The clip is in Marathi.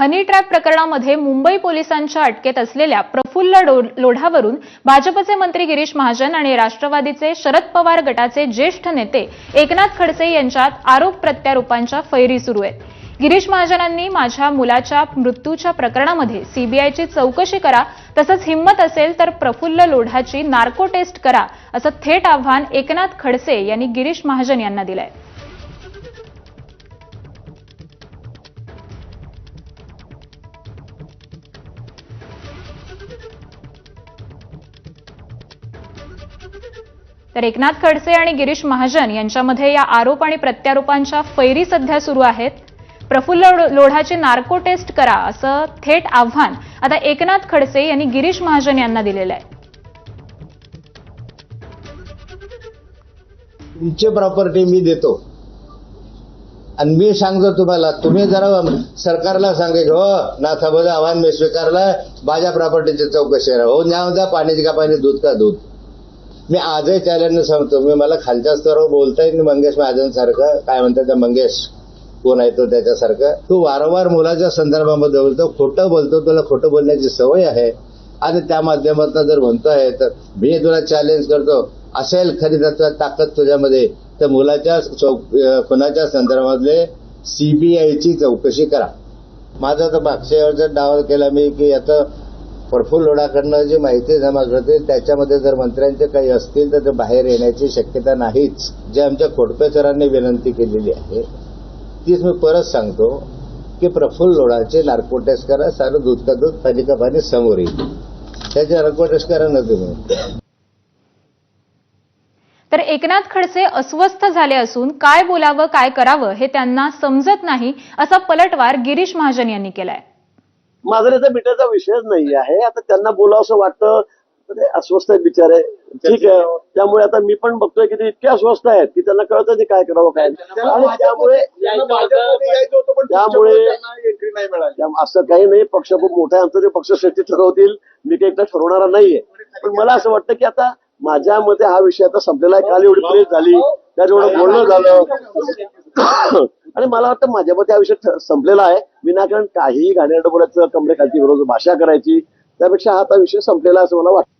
हनी ट्रॅप प्रकरणामध्ये मुंबई पोलिसांच्या अटकेत असलेल्या प्रफुल्ल लोढावरून भाजपचे मंत्री गिरीश महाजन आणि राष्ट्रवादीचे शरद पवार गटाचे ज्येष्ठ नेते एकनाथ खडसे यांच्यात आरोप प्रत्यारोपांच्या फैरी सुरू आहेत. गिरीश महाजनांनी माझ्या मुलाच्या मृत्यूच्या प्रकरणामध्ये सीबीआयची चौकशी करा तसंच हिंमत असेल तर प्रफुल्ल लोढाची नार्को टेस्ट करा असं थेट आव्हान एकनाथ खडसे यांनी गिरीश महाजन यांना दिलंय. तर एकनाथ खडसे आणि गिरीश महाजन यांच्यामध्ये या आरोप आणि प्रत्यारोपांच्या फैरी सध्या सुरू आहेत. प्रफुल्ल लोढाची नार्को टेस्ट करा असं थेट आव्हान आता एकनाथ खडसे यांनी गिरीश महाजन यांना दिलेलं आहे. तुमची प्रॉपर्टी मी देतो. आणि मी सांगतो तुम्हाला तुम्ही जरा सरकारला सांगे हो नाथाबद्दल आव्हान मी स्वीकारलं माझ्या प्रॉपर्टीची चौकशी हो न्या पाण्याची का पाणी दूध का दूध? मी आजही चॅलेंज सांगतो मी मला खालच्या स्तरावर बोलता येईल नाही मंगेश महाजनसारखं. काय म्हणतात त्या मंगेश? कोण आहे तो त्याच्यासारखं? तू वारंवार मुलाच्या संदर्भामध्ये बोलतो खोटं बोलतो तुला खोटं बोलण्याची सवय आहे. आणि त्या माध्यमातून जर म्हणतोय तर मी तुला चॅलेंज करतो असेल खरी तर ताकद तुझ्यामध्ये तर मुलाच्या चौक अं, खुनाच्या संदर्भातले सीबीआयची चौकशी करा. माझा तर मागच्या वेळचा डाव केला मी की आता प्रफुल्ल लोढाकडनं जी माहिती जमा करते त्याच्यामध्ये जर मंत्र्यांचे काही असतील तर ते बाहेर येण्याची शक्यता नाहीच. जे आमच्या खोडपेकरांनी विनंती केलेली आहे तीच मी परत सांगतो की प्रफुल्ल लोडाचे नार्को टेस्ट करा सारं दूध का दूध पाणी का पाणी समोर येईल. त्याचे नार्को टेस्ट करा ना तुम्ही. तर एकनाथ खडसे अस्वस्थ झाले असून काय बोलावं काय करावं हे त्यांना समजत नाही असा पलटवार गिरीश महाजन यांनी केलाय. माजण्याचा मिठाचा विषयच नाही आहे. आता त्यांना बोलावं असं वाटतं ते अस्वस्थ आहेत बिचारे. ठीक आहे. त्यामुळे आता मी पण बघतोय की ते इतके अस्वस्थ आहेत की त्यांना कळतं ते काय करावं काय नाही. आणि त्यामुळे त्यामुळे त्याम- असं काही नाही. पक्ष खूप मोठा आहे. आमचं ते पक्ष शेती ठरवतील. मी काही एकटा ठरवणारा नाहीये. पण मला असं वाटतं की आता माझ्या मते हा विषय आता संपलेला आहे. काल एवढी प्रेस झाली. त्यात एवढं बोलणं झालं. आणि मला वाटतं माझ्या मते हा विषय ठ- संपलेला आहे. विनाकारण काहीही घाणेरडं बोलायचं कमरे खालची बरोबर भाषा करायची. त्यापेक्षा हा आता विषय संपलेला असं मला वाटतं.